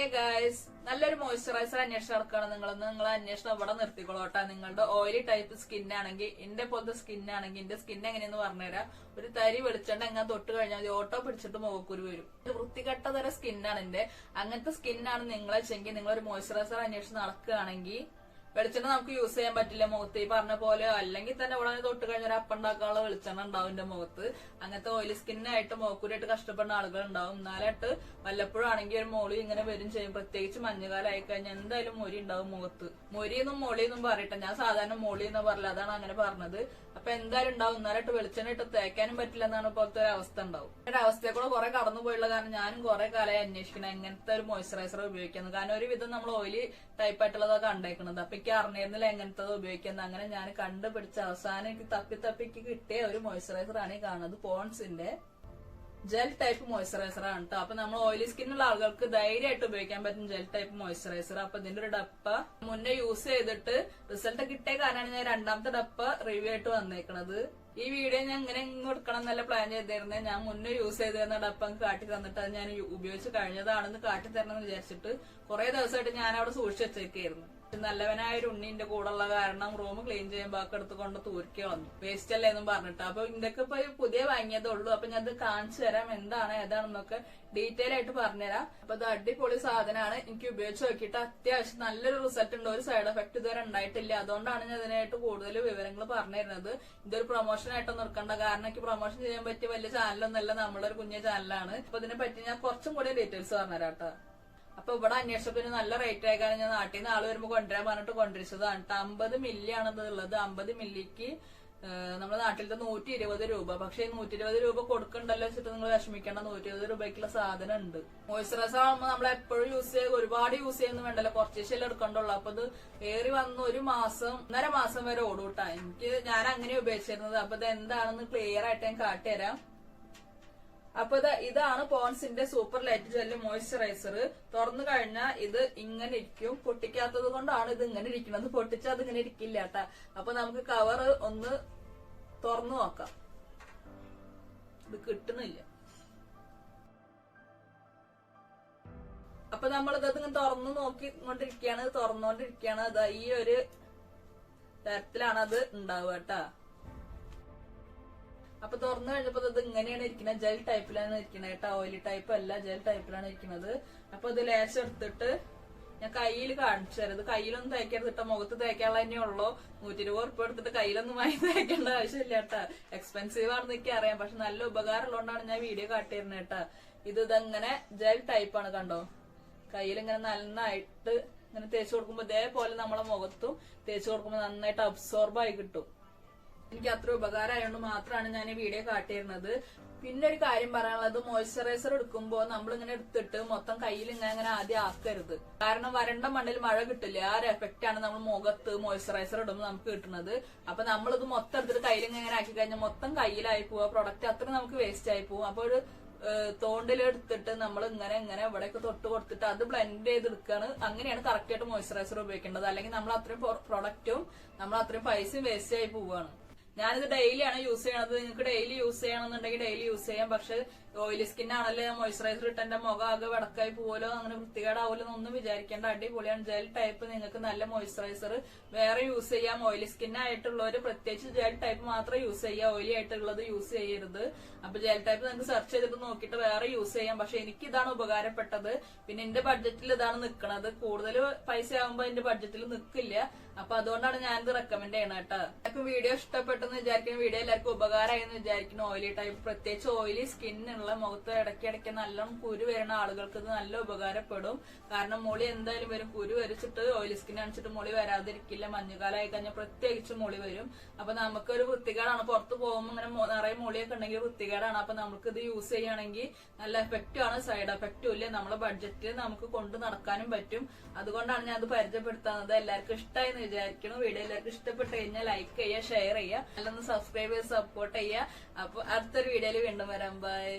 Hey guys നല്ലൊരു moisturiser അന്വേഷണം നടക്കുകയാണ് നിങ്ങൾ നിങ്ങൾ അന്വേഷണം ഇവിടെ നിർത്തിക്കോളോട്ടാ. നിങ്ങളുടെ ഓയിലി ടൈപ്പ് സ്കിൻ ആണെങ്കിൽ എന്റെ പോലത്തെ സ്കിൻ ആണെങ്കിൽ എന്റെ സ്കിൻ എങ്ങനെയെന്ന് പറഞ്ഞുതരാം. ഒരു തരി വെളിച്ചെണ്ണ എങ്ങനെ തൊട്ട് കഴിഞ്ഞാൽ ഓട്ടോ പിടിച്ചിട്ട് മുഖക്കുരു വരും. വൃത്തികെട്ട തരം സ്കിന്നാണ് എന്റെ അങ്ങനത്തെ സ്കിന്നാണ് നിങ്ങളെ ചെങ്കിൽ നിങ്ങളൊരു മോയ്സ്ചറൈസർ അന്വേഷണം നടക്കുകയാണെങ്കിൽ വെളിച്ചെണ്ണ നമുക്ക് യൂസ് ചെയ്യാൻ പറ്റില്ല മുഖത്ത്. ഈ പറഞ്ഞ പോലെ അല്ലെങ്കിൽ തന്നെ ഉടനെ തൊട്ട് കഴിഞ്ഞാൽ അപ്പ ഉണ്ടാക്കാനുള്ള വെളിച്ചെണ്ണ ഉണ്ടാവും എന്റെ മുഖത്ത്. അങ്ങനത്തെ ഓയിലി സ്കിന്നായിട്ട് മോക്കൂരായിട്ട് കഷ്ടപ്പെടുന്ന ആളുകൾ ഉണ്ടാവും. എന്നാലായിട്ട് വല്ലപ്പോഴും ആണെങ്കിൽ ഒരു മോളി ഇങ്ങനെ വരും ചെയ്യും. പ്രത്യേകിച്ച് മഞ്ഞുകാലമായി കഴിഞ്ഞാൽ എന്തായാലും മൊരി ഉണ്ടാവും മുഖത്ത്. മൊരിയെന്നും മോളിയെന്നും പറയട്ടെ. ഞാൻ സാധാരണ മോളി എന്ന് പറയില്ല അതാണ് അങ്ങനെ പറഞ്ഞത്. അപ്പൊ എന്തായാലും ഉണ്ടാവും. എന്നാലായിട്ട് വെളിച്ചെണ്ണ ഇട്ട് തേക്കാനും പറ്റില്ല എന്നാണ് ഇപ്പോഴത്തെ ഒരു അവസ്ഥ ഉണ്ടാവും. ഒരു അവസ്ഥയെ കൂടെ കുറെ കടന്നു പോയുള്ള കാരണം ഞാനും കുറെ കാലമായി അന്വേഷിക്കണം എങ്ങനത്തെ ഒരു മോയ്സ്ചറൈസർ ഉപയോഗിക്കുന്നത് കാരണം ഒരുവിധം നമ്മൾ ഓയിലി ടൈപ്പ് ആയിട്ടുള്ളതൊക്കെ കണ്ടേക്കുന്നത് അപ്പൊ എനിക്ക് അറിഞ്ഞിരുന്നില്ല എങ്ങനത്തത് ഉപയോഗിക്കുന്നത് അങ്ങനെ ഞാൻ കണ്ടുപിടിച്ച അവസാനം എനിക്ക് തപ്പി തപ്പിക്ക് കിട്ടിയ ഒരു മോയ്സ്ചറൈസർ ആണ് ഈ കാണുന്നത് പോൺസിന്റെ ജെൽ ടൈപ്പ് മോയ്സ്ചറൈസർ ആണ് കേട്ടോ അപ്പൊ നമ്മൾ ഓയിലി സ്കിന്നുള്ള ആളുകൾക്ക് ധൈര്യമായിട്ട് ഉപയോഗിക്കാൻ പറ്റും ജെൽ ടൈപ്പ് മോയ്സ്ചറൈസർ. അപ്പൊ ഇതിന്റെ ഒരു ഡപ്പ മുന്നേ യൂസ് ചെയ്തിട്ട് റിസൾട്ട് കിട്ടിയ കാരണമാണ് ഞാൻ രണ്ടാമത്തെ ഡപ്പ റിവ്യൂ ആയിട്ട് വന്നേക്കണത്. ഈ വീഡിയോ ഞാൻ ഇങ്ങനെ ഇങ്ങ് കൊടുക്കണം എന്നല്ല പ്ലാൻ ചെയ്തിരുന്നത് ഞാൻ മുന്നേ യൂസ് ചെയ്തിരുന്ന ഡപ്പ അങ്ങ് കാട്ടി തന്നിട്ട് അത് ഞാൻ ഉപയോഗിച്ച് കഴിഞ്ഞതാണെന്ന് കാട്ടി തരണം എന്ന് വിചാരിച്ചിട്ട് കുറെ ദിവസമായിട്ട് ഞാൻ അവിടെ സൂക്ഷിച്ചു വെച്ചേക്കായിരുന്നു. നല്ലവനായ ഒരു ഉണ്ണിന്റെ ഉള്ള കാരണം റൂം ക്ലീൻ ചെയ്യാൻ ഒക്കെ എടുത്ത് കൊണ്ട് തൂർക്കി വന്നു വേസ്റ്റ് അല്ലേ എന്നും പറഞ്ഞിട്ട്. അപ്പൊ ഇതൊക്കെ ഇപ്പൊ പുതിയ വാങ്ങിയതേ ഉള്ളൂ. അപ്പൊ ഞാൻ ഇത് കാണിച്ചു തരാം എന്താണ് ഏതാണെന്നൊക്കെ ഡീറ്റെയിൽ ആയിട്ട് പറഞ്ഞുതരാം. അപ്പൊ ഇത് അടിപൊളി സാധനമാണ് എനിക്ക് ഉപയോഗിച്ച് നോക്കിയിട്ട് അത്യാവശ്യം നല്ലൊരു റിസൾട്ട് ഉണ്ട്. ഒരു സൈഡ് എഫക്ട് ഇതുവരെ ഉണ്ടായിട്ടില്ല. അതുകൊണ്ടാണ് ഞാൻ ഇതിനായിട്ട് കൂടുതൽ വിവരങ്ങൾ പറഞ്ഞിരുന്നത്. ഇതൊരു പ്രൊമോഷൻ ആയിട്ട് നിർക്കേണ്ട കാരണം എനിക്ക് പ്രൊമോഷൻ ചെയ്യാൻ പറ്റിയ വലിയ ചാനലൊന്നല്ല നമ്മളൊരു കുഞ്ഞ ചാനലാണ് അപ്പൊ ഇതിനെ പറ്റി ഞാൻ കുറച്ചും കൂടി ഡീറ്റെയിൽസ് പറഞ്ഞുതരാം കേട്ടോ. അപ്പൊ ഇവിടെ അന്വേഷിച്ചപ്പോ നല്ല റേറ്റ് ആയി കാരണം ഞാൻ നാട്ടിൽ നിന്ന് ആൾ വരുമ്പോ കൊണ്ടുവരാൻ പറഞ്ഞിട്ട് കൊണ്ടുവരിച്ചതാണ്. അമ്പത് മില്ലി ആണ് ഇത് ഉള്ളത്. അമ്പത് മില്ലിക്ക് നമ്മുടെ നാട്ടിലത്തെ നൂറ്റി ഇരുപത് രൂപ. പക്ഷെ നൂറ്റി ഇരുപത് രൂപ കൊടുക്കണ്ടല്ലോ വെച്ചിട്ട് നിങ്ങൾ വിഷമിക്കേണ്ട. നൂറ്റി ഇരുപത് രൂപയ്ക്കുള്ള സാധനം ഉണ്ട്. മോയ്സ്ചറൈസർ ആകുമ്പോൾ നമ്മൾ എപ്പോഴും യൂസ് ചെയ്യുക ഒരുപാട് യൂസ് ചെയ്യുന്നു വേണ്ടല്ലോ. കുറച്ചേശല്ലേ എടുക്കണ്ടുള്ളൂ. അപ്പൊ അത് ഏറി വന്ന് ഒരു മാസം ഒന്നര മാസം വരെ ഓടൂട്ടാ. എനിക്ക് ഞാൻ അങ്ങനെ ഉപയോഗിച്ചിരുന്നത്. അപ്പൊ ഇത് എന്താണെന്ന് ക്ലിയർ ആയിട്ട് ഞാൻ കാട്ടിത്തരാം. അപ്പൊ ഇത് ഇതാണ് പോൺസിന്റെ സൂപ്പർ ലൈറ്റ് ജെല്ല് മോയ്സ്ചറൈസർ. തുറന്നു കഴിഞ്ഞാൽ ഇത് ഇങ്ങനെ ഇരിക്കും. പൊട്ടിക്കാത്തത് കൊണ്ടാണ് ഇത് ഇങ്ങനെ ഇരിക്കുന്നത്. പൊട്ടിച്ചാൽ അത് ഇങ്ങനെ ഇരിക്കില്ല കേട്ടാ. അപ്പൊ നമുക്ക് കവർ ഒന്ന് തുറന്നു നോക്കാം. ഇത് കിട്ടുന്നില്ല. അപ്പൊ നമ്മൾ ഇത് ഇങ്ങനെ തുറന്നു നോക്കി കൊണ്ടിരിക്കുകയാണ് തുറന്നുകൊണ്ടിരിക്കുകയാണ്. അതാ ഈ ഒരു തരത്തിലാണ് അത് ഉണ്ടാവുക കേട്ടാ. അപ്പൊ തുറന്നു കഴിഞ്ഞപ്പോ ഇത് ഇങ്ങനെയാണ് ഇരിക്കുന്നത് ജെൽ ടൈപ്പിലാണ് ഇരിക്കുന്നത് കേട്ടോ ഓയിലി ടൈപ്പ് അല്ല ജെൽ ടൈപ്പിലാണ് ഇരിക്കുന്നത് അപ്പൊ ഇത് ലേശം എടുത്തിട്ട് ഞാൻ കയ്യിൽ കാണിച്ചു തരാം. ഇത് കയ്യിലൊന്നും തേക്കരുത് കേട്ടോ. മുഖത്ത് തേക്കാനുള്ള തന്നെ ഉള്ളൂ. നൂറ്റി ഇരുപത് ഉറുപ്പ് എടുത്തിട്ട് കയ്യിലൊന്നും വാങ്ങി തേക്കേണ്ട ആവശ്യമില്ല കേട്ടാ. എക്സ്പെൻസീവ് ആണെന്ന് എനിക്ക് അറിയാം. പക്ഷെ നല്ല ഉപകാരം ഉള്ളതുകൊണ്ടാണ് ഞാൻ വീഡിയോ കാട്ടിയിരുന്നത് കേട്ടാ. ഇത് ഇതങ്ങനെ ജെൽ ടൈപ്പാണ് കണ്ടോ? കയ്യിൽ ഇങ്ങനെ നന്നായിട്ട് ഇങ്ങനെ തേച്ച് കൊടുക്കുമ്പോ ഇതേപോലെ നമ്മളെ മുഖത്തും തേച്ച് കൊടുക്കുമ്പോ നന്നായിട്ട് അബ്സോർബായി കിട്ടും. എനിക്ക് അത്ര ഉപകാരമായതുകൊണ്ട് മാത്രമാണ് ഞാൻ ഈ വീഡിയോ കാട്ടിയിരുന്നത്. പിന്നെ ഒരു കാര്യം പറയാനുള്ളത് മോയ്സ്ചറൈസർ എടുക്കുമ്പോൾ നമ്മൾ ഇങ്ങനെ എടുത്തിട്ട് മൊത്തം കയ്യിൽ ഇങ്ങനെ ഇങ്ങനെ ആദ്യം ആക്കരുത്. കാരണം വരണ്ട മണ്ണിൽ മഴ കിട്ടില്ല ആ ഒരു എഫക്റ്റ് ആണ് നമ്മൾ മുഖത്ത് മോയ്സ്ചറൈസർ ഇടുമ്പോൾ നമുക്ക് കിട്ടുന്നത്. അപ്പൊ നമ്മളിത് മൊത്തം എടുത്തിട്ട് കയ്യിൽ ഇങ്ങനെ ആക്കി കഴിഞ്ഞാൽ മൊത്തം കയ്യിലായി പോവുക പ്രൊഡക്റ്റ് അത്ര നമുക്ക് വേസ്റ്റ് ആയി പോകും അപ്പോൾ ഒരു തോണ്ടിലെടുത്തിട്ട് നമ്മൾ ഇങ്ങനെ ഇങ്ങനെ ഇവിടെയൊക്കെ തൊട്ട് കൊടുത്തിട്ട് അത് ബ്ലെൻഡ് ചെയ്തെടുക്കുകയാണ് അങ്ങനെയാണ് കറക്റ്റ് ആയിട്ട് മോയ്സ്ചറൈസർ ഉപയോഗിക്കേണ്ടത്. അല്ലെങ്കിൽ നമ്മൾ അത്രയും പ്രൊഡക്റ്റും നമ്മൾ അത്രയും പൈസയും വേസ്റ്റ് ആയി പോവുകയാണ് ഞാനിത് ഡെയിലി ആണ് യൂസ് ചെയ്യണത്. നിങ്ങൾക്ക് ഡെയിലി യൂസ് ചെയ്യണമെന്നുണ്ടെങ്കിൽ ഡെയിലി യൂസ് ചെയ്യാം. പക്ഷെ ഓയിലി സ്കിൻ ആണല്ലേ മോയ്സ്ചറൈസർ ഇട്ട് എന്റെ മുഖം ആകെ വടക്കായി പോലോ അങ്ങനെ വൃത്തികേടാവൂലോ എന്നൊന്നും വിചാരിക്കേണ്ട. അടിപൊളിയാണ്. ജെൽ ടൈപ്പ് നിങ്ങൾക്ക് നല്ല മോയ്സ്ചറൈസർ വേറെ യൂസ് ചെയ്യാം. ഓയിലി സ്കിൻ ആയിട്ടുള്ളവർ പ്രത്യേകിച്ച് ജെൽ ടൈപ്പ് മാത്രം യൂസ് ചെയ്യുക. ഓയിലി ആയിട്ടുള്ളത് യൂസ് ചെയ്യരുത്. അപ്പൊ ജെൽ ടൈപ്പ് നിങ്ങൾക്ക് സെർച്ച് ചെയ്തിട്ട് നോക്കിയിട്ട് വേറെ യൂസ് ചെയ്യാം. പക്ഷെ എനിക്ക് ഇതാണ് ഉപകാരപ്പെട്ടത്. പിന്നെ എന്റെ ബഡ്ജറ്റിൽ ഇതാണ് നിൽക്കുന്നത് കൂടുതൽ പൈസ ആകുമ്പോൾ എന്റെ ബഡ്ജറ്റിൽ നിൽക്കില്ല അപ്പൊ അതുകൊണ്ടാണ് ഞാനിത് റെക്കമെൻഡ് ചെയ്യണം കേട്ടോ. എല്ലാവർക്കും വീഡിയോ ഇഷ്ടപ്പെട്ടെന്ന് വിചാരിക്കുന്നു. വീഡിയോ എല്ലാവർക്കും ഉപകാരമായി എന്ന് വിചാരിക്കുന്നു. ഓയിലി ടൈപ്പ് പ്രത്യേകിച്ച് ഓയിലി സ്കിന്നുള്ള മുഖത്ത് ഇടയ്ക്ക് ഇടയ്ക്ക് നല്ലോണം കുരു വരുന്ന ആളുകൾക്ക് ഇത് നല്ല ഉപകാരപ്പെടും. കാരണം മുളി എന്തായാലും വരും. കുരു വരച്ചിട്ട് ഓയിലി സ്കിൻ അണിച്ചിട്ട് മുളി വരാതിരിക്കില്ല. മഞ്ഞുകാലമായി കഴിഞ്ഞാൽ പ്രത്യേകിച്ച് മുളി വരും. അപ്പൊ നമുക്കൊരു വൃത്തികേടാണ്. പുറത്ത് പോകുമ്പോൾ ഇങ്ങനെ നിറയെ മുളിയൊക്കെ ഉണ്ടെങ്കിൽ വൃത്തികേടാണ്. അപ്പൊ നമുക്ക് ഇത് യൂസ് ചെയ്യുകയാണെങ്കിൽ നല്ല എഫക്റ്റും ആണ്. സൈഡ് എഫക്റ്റും ഇല്ല. നമ്മുടെ ബഡ്ജറ്റിൽ നമുക്ക് കൊണ്ട് നടക്കാനും പറ്റും. അതുകൊണ്ടാണ് ഞാൻ അത് പരിചയപ്പെടുത്തുന്നത് എല്ലാവർക്കും ഇഷ്ടമായി എന്ന് വിചാരിക്കുന്നു വീഡിയോ എല്ലാവർക്കും ഇഷ്ടപ്പെട്ട് കഴിഞ്ഞാൽ ലൈക്ക് ചെയ്യുക ഷെയർ ചെയ്യുക അല്ലൊന്ന് സബ്സ്ക്രൈബ് ചെയ്ത് സപ്പോർട്ട് ചെയ്യുക. അപ്പൊ അടുത്തൊരു വീഡിയോയിൽ വീണ്ടും വരാം. ബൈ